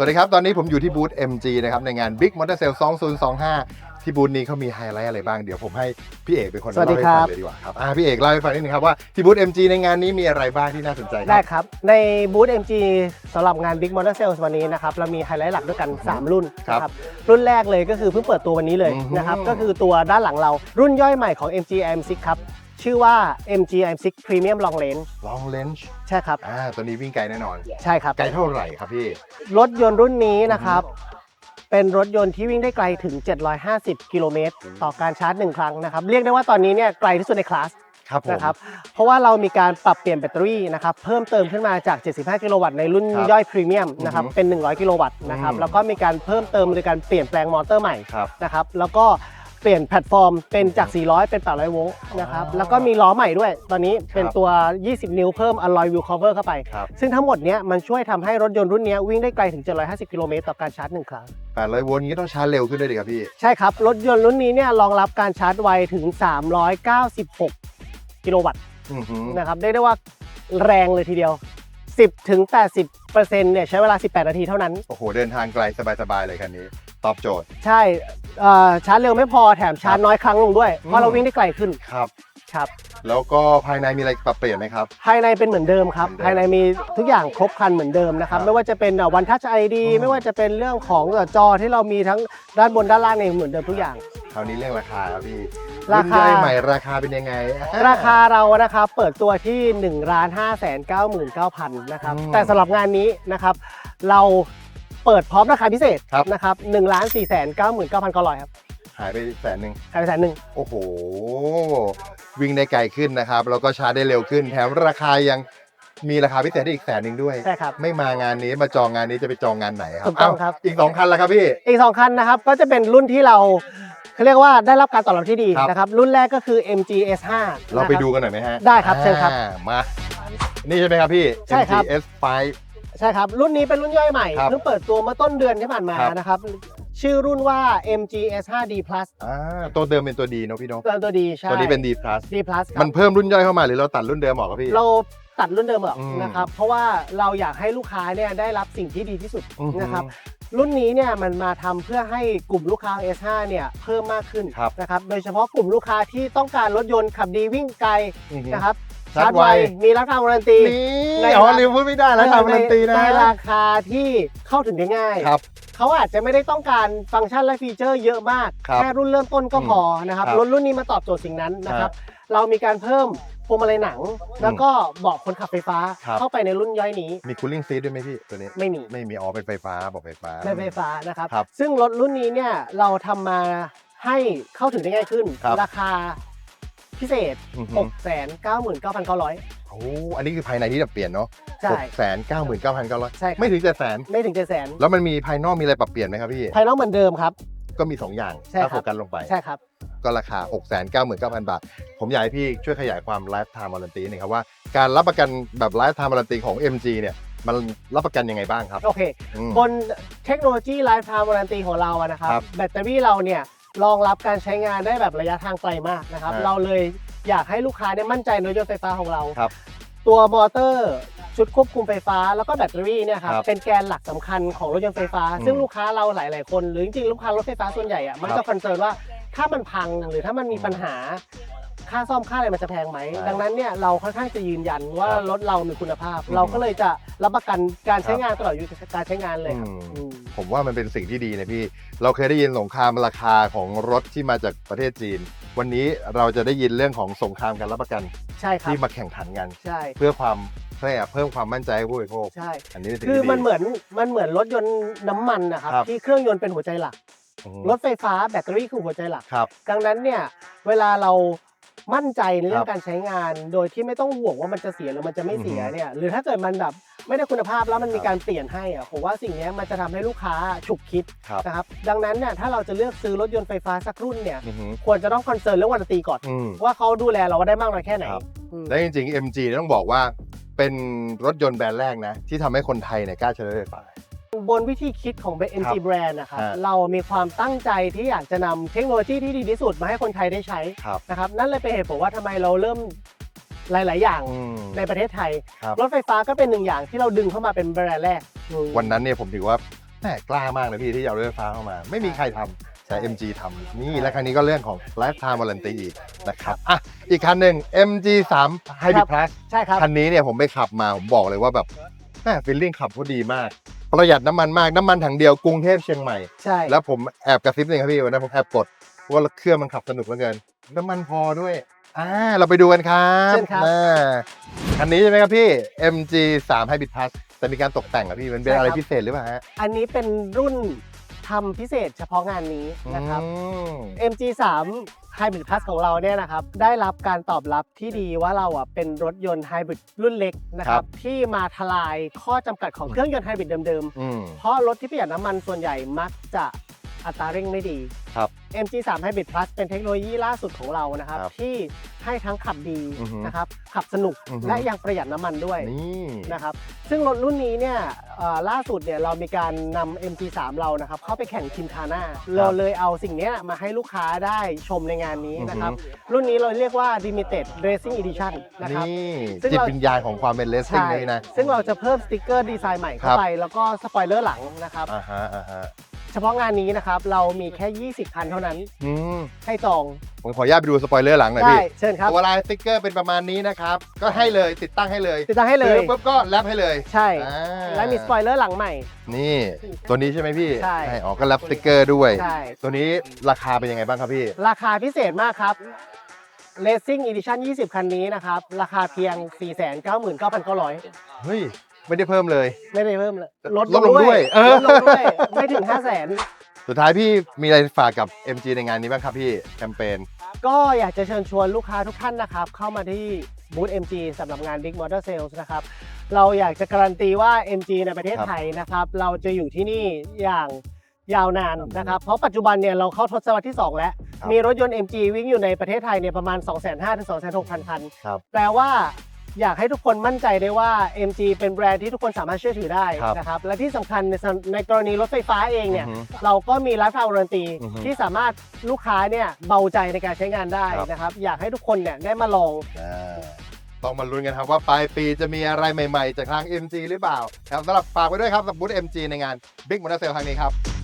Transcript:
สวัสดีครับ ตอนนี้ผมอยู่ที่บูธ MG นะครับ ในงาน Big Motor Sale 2025 ที่บูธนี้เขามีไฮไลท์อะไรบ้าง เดี๋ยวผมให้พี่เอกเป็นคนสวัสดีเล่าให้ครัฟับ งเลยดีกว่าครับอ่าพี่เอกเล่าให้ฟังนิดนึงครับว่าที่บูธ MG ในงานนี้มีอะไรบ้างที่น่าสนใจคได้รับ ครับ ในบูธ MG สำหรับงาน Big Motor Sales วันนี้นะครับ เรามีไฮไลท์หลักด้วยกัน 3 รุ่นครับนะครับรุ่นแรกเลยก็คือเพิ่งเปิดตัววันนี้เลยอือฮึนะครับ ก็คือตัวด้านหลังเรารุ่นย่อยใหม่ของ MG M6 ครับ ชื่อว่า MG M6 Premium Long Range Long Range ใช่ครับ อ่าตัวนี้วิ่งไกลแน่นอน ใช่ครับ ไกลเท่าไหร่ครับพี่ รถยนต์รุ่นนี้นะครับ เป็นรถยนต์ที่วิ่งได้ไกลถึง 750 กิโลเมตรต่อการชาร์จ 1 ครั้งนะครับ เรียกได้ว่าตอนนี้เนี่ยไกลที่สุดในคลาสครับผมนะครับ เพราะว่าเรามีการปรับเปลี่ยนแบตเตอรี่นะครับ เพิ่มเติมขึ้นมาจาก 75 กิโลวัตต์ในรุ่นครับย่อยพรีเมียมนะครับอือฮึเป็น 100 กิโลวัตต์นะครับอืมแล้วก็มีการเพิ่มเติมโดยการเปลี่ยนแปลงมอเตอร์ใหม่ครับนะครับ แล้วก็ เปลี่ยนแพลตฟอร์มเป็นจาก 400 เป็น 800 โวลต์นะครับ อ๋อแล้วก็มีล้อใหม่ด้วย ตอนนี้เป็นครับตัว 20 นิ้วเพิ่ม alloy wheel cover เข้าไป ครับ ซึ่งทั้งหมดเนี้ยมันช่วยทำให้รถยนต์รุ่นเนี้ยวิ่งได้ไกลถึง 750 กิโลเมตรต่อการชาร์จหนึ่งครั้ง 800โวลต์นี้ต้องชาร์จเร็วขึ้นด้วยดิครับพี่ ใช่ครับ รถยนต์รุ่นนี้เนี่ยรองรับการชาร์จไวถึง 396 กิโลวัตต์อือหือนะครับได้ได้ว่าแรงเลยทีเดียว 10ถึง80เปอร์เซ็นต์เนี่ยใช้เวลา 18 นาทีเท่านั้น โอ้โห เดินทางไกลสบายๆเลยคันนี้ ตอบโจทย์ ใช่ เอ่อชาร์จเร็วไม่พอแถมชาร์จน้อยครั้งลงด้วย เพราะเราวิ่งได้ไกลขึ้นครับ ครับ แล้วก็ภายในมีอะไรปรับเปลี่ยนไหมครับ ภายในเป็นเหมือนเดิมครับเหมือนเดิมภายในมีทุกอย่างครบครันเหมือนเดิมนะครับ ครับไม่ว่าจะเป็นวันทัชไอดีอืม ไม่ว่าจะเป็นเรื่องของเอ่อจอที่เรามีทั้งด้านบนด้านล่างเนี่ยเหมือนเดิมทุกอย่าง คราวนี้เรื่องราคาครับพี่ราคานย่อยใหม่ราคาเป็นยังไง ราคาเรานะครับเปิดตัวที่1นึ่งล้านห้าแสนเก้าหมื่นเก้าพันนะครับ อืม แต่สำหรับงานนี้นะครับ เรา เปิดพร้อมราคาพิเศษครับ นะครับหนึ่งล้านสี่แสนเก้าหมื่นเก้าพันเก้าร้อยครับหายไปแสนหนึ่งขายไปแสนหนึ่งโอ้โห วิ่งได้ไกลขึ้นนะครับ แล้วก็ชาร์จได้เร็วขึ้น แถมราคายังมีราคาพิเศษได้อีกแสนหนึ่งด้วย ใช่ครับ ไม่มางานนี้มาจองงานนี้จะไปจองงานไหนครับถูกต้องเาครับอีกสองคันแล้วครับพี่ อีกสองคันนะครับก็จะเป็นรุ่นที่เราเขาเรียกว่าได้รับการตอบรับที่ดีครับ นะครับรุ่นแรกก็คือ MG S5 เราไปนะครับดูกันหน่อยไหมฮะได้ครับเชิญครับ อ่ามา นี่ใช่ไหมครับพี่ ใช่ครับ MGS 5 ใช่ครับ รุ่นนี้เป็นรุ่นย่อยใหม่ครับเพิ่งเปิดตัวเมื่อต้นเดือนที่ผ่านมาครับ นะครับ ชื่อรุ่นว่า MG S5D Plus อ่าตัวเดิมเป็นตัวดีเนอะพี่เนอะตัวตัวดีใช่ตัวนี้เป็น D plus D Plus ครับมันเพิ่มรุ่นย่อยเข้ามาหรือเราตัดรุ่นเดิมออกครับพี่ เราตัดรุ่นเดิมออกอืม นะครับ เพราะว่าเราอยากให้ลูกค้าเนี่ยได้รับสิ่งที่ดีที่สุดอือฮึนะครับ รุ่นนี้เนี่ยมันมาทำเพื่อให้กลุ่มลูกค้า S5 เนี่ยเพิ่มมากขึ้นครับ นะครับ โดยเฉพาะกลุ่มลูกค้าที่ต้องการรถยนต์ขับดีวิ่งไกลอือฮึนะครับ ชาร์จไวมีราคาวารันตีนี่ในอ๋อราลืมพูดไม่ได้แล้วทำการันตีนะ ในราคาที่เข้าถึงได้ง่าย ครับเขาอาจจะไม่ได้ต้องการฟังก์ชันและฟีเจอร์เยอะมาก ครับแค่รุ่นเริ่มต้นก็พอนะครับครับรถรุ่นนี้มาตอบโจทย์สิ่งนั้นนะครับ เรามีการเพิ่มพวงมาลัยหนัง แล้วก็เบาะคนขับไฟฟ้าครับ เข้าไปในรุ่นย่อยนี้มีคูลิ่งซีทด้วยไหมพี่ตัวนี้ ไม่มีไม่มีอ๋อเป็นไฟฟ้าบอกไฟฟ้า ในไฟฟ้านะครับ ครับซึ่งรถรุ่นนี้เนี่ยเราทำมาให้เข้าถึงได้ง่ายขึ้น ครับราคา พิเศษ อือฮึ6 9 9 9 9 0 0 โอ้อันนี้คือภายในที่จะเปลี่ยนเนาะใช่ หกแสนเก้าหมื่นเก้าพันเก้าร้อยใช่ครับ ไม่ถึงเจ็ดแสน ไม่ถึงเจ็ดแสนแล้วมันมีภายนอกมีอะไรปรับเปลี่ยนไหมครับพี่ ภายนอกเหมือนเดิมครับ ก็มี 2 อย่าง ใช่ถ้าครัโฟบกัสลงไป ใช่ครับ ก็ราคา6 9 9 9 0 0 0 บาท ผมอยากให้พี่ช่วยขยายความไลฟ์ไทม์วารันตีหน่อยครับว่าการรับประกันแบบไลฟ์ไทม์วารันตีของ MG เนี่ย มันรับประกันยังไงบ้างครับโอเค อืม บนเทคโนโลยีไลฟ์ไทม์วารันตีของเราอะนะครับ ครับ แบตเตอรี่เราเนี่ย รองรับการใช้งานได้แบบระยะทางไกลมากนะครับครับเราเลยอยากให้ลูกค้าได้มั่นใจในรถยนต์ไฟฟ้าของเรา ครับ ตัวมอเตอร์ชุดควบคุมไฟฟ้าแล้วก็แบตเตอรี่เนี่ยครับครับเป็นแกนหลักสำคัญของรถยนต์ไฟฟ้า อืมซึ่งลูกค้าเราหลาย ๆ คนหรือจริงๆลูกค้ารถไฟฟ้าส่วนใหญ่อะมันครัจะบคอนเซิร์นว่าถ้ามันพังหรือถ้ามันมีปัญหา ค่าซ่อมค่าอะไรมันจะแพงไหม ใช่ดังนั้นเนี่ยเราค่อนข้างจะยืนยันว่าครับรถเรามีคุณภาพ อืมเราก็เลยจะรับประกันการใช้ครับงานตลอดอายุการใช้งานเลยครับอืม อืม ผมว่ามันเป็นสิ่งที่ดีนะพี่ เราเคยได้ยินสงครามราคาของรถที่มาจากประเทศจีน วันนี้เราจะได้ยินเรื่องของสงครามการรับประกันใช่ครับที่มาแข่งขันกัน ใช่เพื่อความเพื่อเพิ่มความมั่นใจให้ผู้บริโภค ใช่ อันนี้เป็นสิ่งคือที่ดี มันเหมือนมันเหมือนรถยนต์น้ำมันนะครับครับ ที่เครื่องยนต์เป็นหัวใจหลัก อืมรถไฟฟ้าแบตเตอรี่คือหัวใจหลัก ครับ ดังนั้นเนี่ยเวลาเรา มั่นใจในเรื่อครังบการใช้งาน โดยที่ไม่ต้องห่วงว่ามันจะเสียหรือมันจะไม่เสียอือฮึเนี่ยหรือถ้าเกิดมันแบบไม่ได้คุณภาพแล้วมันมีครับการเปลี่ยนให้อะผมว่าสิ่งเนี้ยมันจะทำให้ลูกค้าฉุกคิดครับนะครับดังนั้นเนี่ยถ้าเราจะเลือกซื้อรถยนต์ไฟฟ้าสักรุ่นเนี่ยอือหือควรจะต้องคอนเซิร์นเรื่องวันตีก่อนอืมว่าเขาดูแลเราได้มากน้อยแค่ไหนครับอืมและจริงๆ MG เนี่ยต้องบอกว่าเป็นรถยนต์แบรนด์แรกนะที่ทำให้คนไทยเนี่ยกล้าใช้รถไฟฟ้า บนวิธีคิดของ MG Brand นะครับฮะเรามีความตั้งใจที่อยากจะนำเทคโนโลยีที่ดีที่สุดมาให้คนไทยได้ใช้ครับนะครับ นั่นเลยเป็นเหตุผลว่าทำไมเราเริ่มหลาย ๆ อย่างอืมในประเทศไทยครับรถไฟฟ้าก็เป็นหนึ่งอย่างที่เราดึงเข้ามาเป็นแบรนด์แรกอืมวันนั้นเนี่ยผมถือว่าแหมกล้ามากเลยพี่ที่จะเอารถไฟฟ้าเข้ามา ไม่มีใครทำแต่ MG ทำนี่และคันนี้ก็เรื่องของ Lifetime Warranty อีกนะครับอะอีกคันหนึ่ง MG 3 Hybrid Plus ใช่ครับคันนี้เนี่ยผมไปขับมาผมบอกเลยว่าแบบ แม่ฟีลลิ่งขับเขาดีมาก ประหยัดน้ำมันมากน้ำมันถังเดียวกรุงเทพเชียงใหม่ ใช่แล้วผมแอบกระซิบหนึงครับพี่วันนั้นผมแอบกดว่าเครื่องมันขับสนุกเหลือเกิน น้ำมันพอด้วยอ่าเราไปดูกันครับเชิญครับอ่าคันนี้ใช่ไหมครับพี่ MG 3 Hybrid Plus แต่มีการตกแต่งเหรอะพี่มันเป็นอะไรพิเศษหรือเปล่าฮะ อันนี้เป็นรุ่น ทำพิเศษเฉพาะงานนี้นะครับอืม MG3 Hybrid Plus ของเราเนี่ยนะครับได้รับการตอบรับที่ดีว่าเราอะเป็นรถยนต์ไฮบริดรุ่นเล็กนะครับที่มาทลายข้อจำกัดของเครื่องยนต์ไฮบริดเดิมอืมๆเพราะรถที่ประหยัดน้ำมันส่วนใหญ่มักจะอัตราเร่งไม่ดีครับ MG3 Hybrid Plus เป็นเทคโนโลยีล่าสุดของเรานะครับครับที่ ให้ทั้งขับดีอือฮึนะครับขับสนุกอือฮึ และยังประหยัดน้ำมันด้วยนี่นะครับซึ่งรถรุ่นนี้เนี่ยเอ่อล่าสุดเนี่ยเรามีการนำ MG3 เรานะครับเข้าไปแข่งทีมคาน่าเราเลยเอาสิ่งเนี้ยมาให้ลูกค้าได้ชมในงานนี้นะครับรุ่นนี้เราเรียกว่า Limited Racing Edition นะครับ นี่ซึ่งจิตเรา วิญญาณของความเป็นเลสซิ่งเลยนะ ซึ่งเราจะเพิ่มสติกเกอร์ดีไซน์ใหม่เข้าครับ ไป แล้วก็สปอยเลอร์หลังนะครับ อ่าฮะอ่าฮะเฉพาะงานนี้นะครับ เรามีแค่ 20 คันเท่านั้นอืมให้จองผมขออนุญาตไปดูสปอยเลอร์หลังหน่อยได้พี่เชิญครับตัวลายสติ๊กเกอร์เป็นประมาณนี้นะครับ ก็ให้เลยติดตั้งให้เลยติดตั้งให้เลย ซื้อปุ๊บก็แรปให้เลยใช่ อ่าและมีสปอยเลอร์หลังใหม่ นี่ ตัวนี้ใช่ไหมพี่ใช่อ๋อก็แรปสติ๊กเกอร์ด้วย ใช่ ตัวนี้ราคาเป็นยังไงบ้างครับพี่ ราคาพิเศษมากครับ Racing Edition 20 คันนี้นะครับ ราคาเพียง 499,900 เฮ้ย ไม่ได้เพิ่มเลย ไม่ได้เพิ่มเลยลดลงด้วยเออ ลดลงด้วย ไม่ถึง500,000สุดท้ายพี่มีอะไรฝากกับ MG ในงานนี้บ้างครับพี่แคมเปญ ก็อยากจะเชิญชวนลูกค้าทุกท่านนะครับ เข้ามาที่บูธ MG สำหรับงาน Big Motor Sales นะครับ เราอยากจะการันตีว่า MG ในประเทศครับไทยนะครับ เราจะอยู่ที่นี่อย่างยาวนานนะครับ เพราะปัจจุบันเนี่ยเราเข้าทศวรรษที่ 2 แล้ว ครับมีรถยนต์ MG วิ่งอยู่ในประเทศไทยเนี่ยประมาณ 2 5 0 0 0ถึง 2,600 คัน ครับ แปลว่า อยากให้ทุกคนมั่นใจได้ว่า MG เป็นแบรนด์ที่ทุกคนสามารถเชื่อถือได้ครับนะครับและที่สำคัญในสในกรณีรถไฟฟ้าเองเนี่ยอือฮึเราก็มีไลฟ์ทาวน์รันตีอือฮึที่สามารถลูกค้าเนี่ยเบาใจในการใช้งานได้ครับ นะครับอยากให้ทุกคนเนี่ยได้มาลอง อ่าต้องมาลุ้นกันครับว่าปลายปีจะมีอะไรใหม่ๆ จากทาง MG หรือเปล่าครับสำหรับฝากไว้ด้วยครับสำหรับบูธ MG ในงาน Big Motor Sale ครั้งนี้ครับ